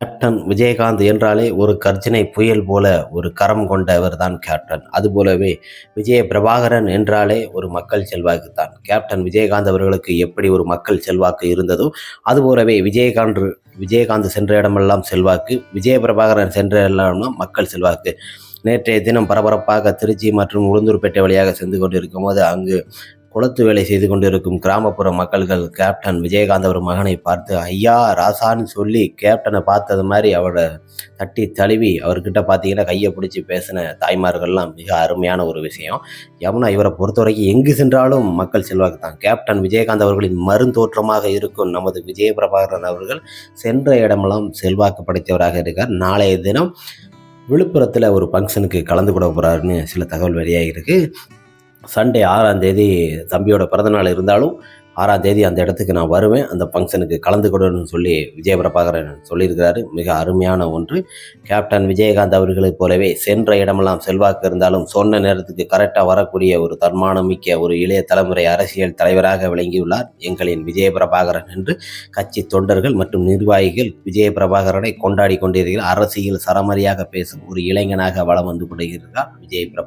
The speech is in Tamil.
கேப்டன் விஜயகாந்த் என்றாலே ஒரு கர்ஜனை புயல் போல ஒரு கரம் கொண்டவர் தான் கேப்டன் அதுபோலவே விஜய பிரபாகரன் என்றாலே ஒரு மக்கள் செல்வாக்கு தான் கேப்டன் விஜயகாந்த் அவர்களுக்கு எப்படி ஒரு மக்கள் செல்வாக்கு இருந்ததோ அதுபோலவே விஜயகாந்த் விஜயகாந்த் சென்ற இடமெல்லாம் செல்வாக்கு விஜய பிரபாகரன் சென்ற இடமெல்லாம் மக்கள் செல்வாக்கு. நேற்றைய தினம் பரபரப்பாக திருச்சி மற்றும் உளுந்தூர்பேட்டை வழியாக சென்று கொண்டிருக்கும் போது அங்கு குளத்து வேலை செய்து கொண்டிருக்கும் கிராமப்புற மக்கள்கள் கேப்டன் விஜயகாந்த் அவர் மகனை பார்த்து ஐயா ராசான்னு சொல்லி கேப்டனை பார்த்தது மாதிரி அவரை தட்டி தழுவி அவர்கிட்ட பார்த்தீங்கன்னா கையை பிடிச்சி பேசின தாய்மார்கள்லாம் மிக அருமையான ஒரு விஷயம். யமுனா இவரை பொறுத்த வரைக்கும் எங்கு சென்றாலும் மக்கள் செல்வாக்கு தான். கேப்டன் விஜயகாந்த் அவர்களின் மருந்தோற்றமாக இருக்கும் நமது விஜய பிரபாகரன் அவர்கள் சென்ற இடமெல்லாம் செல்வாக்கு படைத்தவராக இருக்கார். நாளைய தினம் விழுப்புரத்தில் ஒரு ஃபங்க்ஷனுக்கு கலந்து கொள்ள போகிறாருன்னு சில தகவல் வெளியாகிருக்கு சண்டே ஆறாம் தேதி தம்பியோட பிறந்தநாள் இருந்தாலும் ஆறாம் தேதி அந்த இடத்துக்கு நான் வருவேன். அந்த ஃபங்க்ஷனுக்கு கலந்து கொள்ளணும்னு சொல்லி விஜய பிரபாகரன் சொல்லியிருக்கிறாரு. மிக அருமையான ஒன்று. கேப்டன் விஜயகாந்த் அவர்களைப் போலவே சென்ற இடமெல்லாம் செல்வாக்கு இருந்தாலும் சொன்ன நேரத்துக்கு கரெக்டாக வரக்கூடிய ஒரு தன்மானம் மிக்க ஒரு இளைய தலைமுறை அரசியல் தலைவராக விளங்கியுள்ளார். எங்களின் விஜய பிரபாகரன் என்று கட்சி தொண்டர்கள் மற்றும் நிர்வாகிகள் விஜய பிரபாகரனை கொண்டாடி கொண்டிருக்கிறார் அரசியல் சரமரியாக பேசும் ஒரு இளைஞனாக வலம் வந்து கொண்டிருக்கிறார் விஜய் பிரபா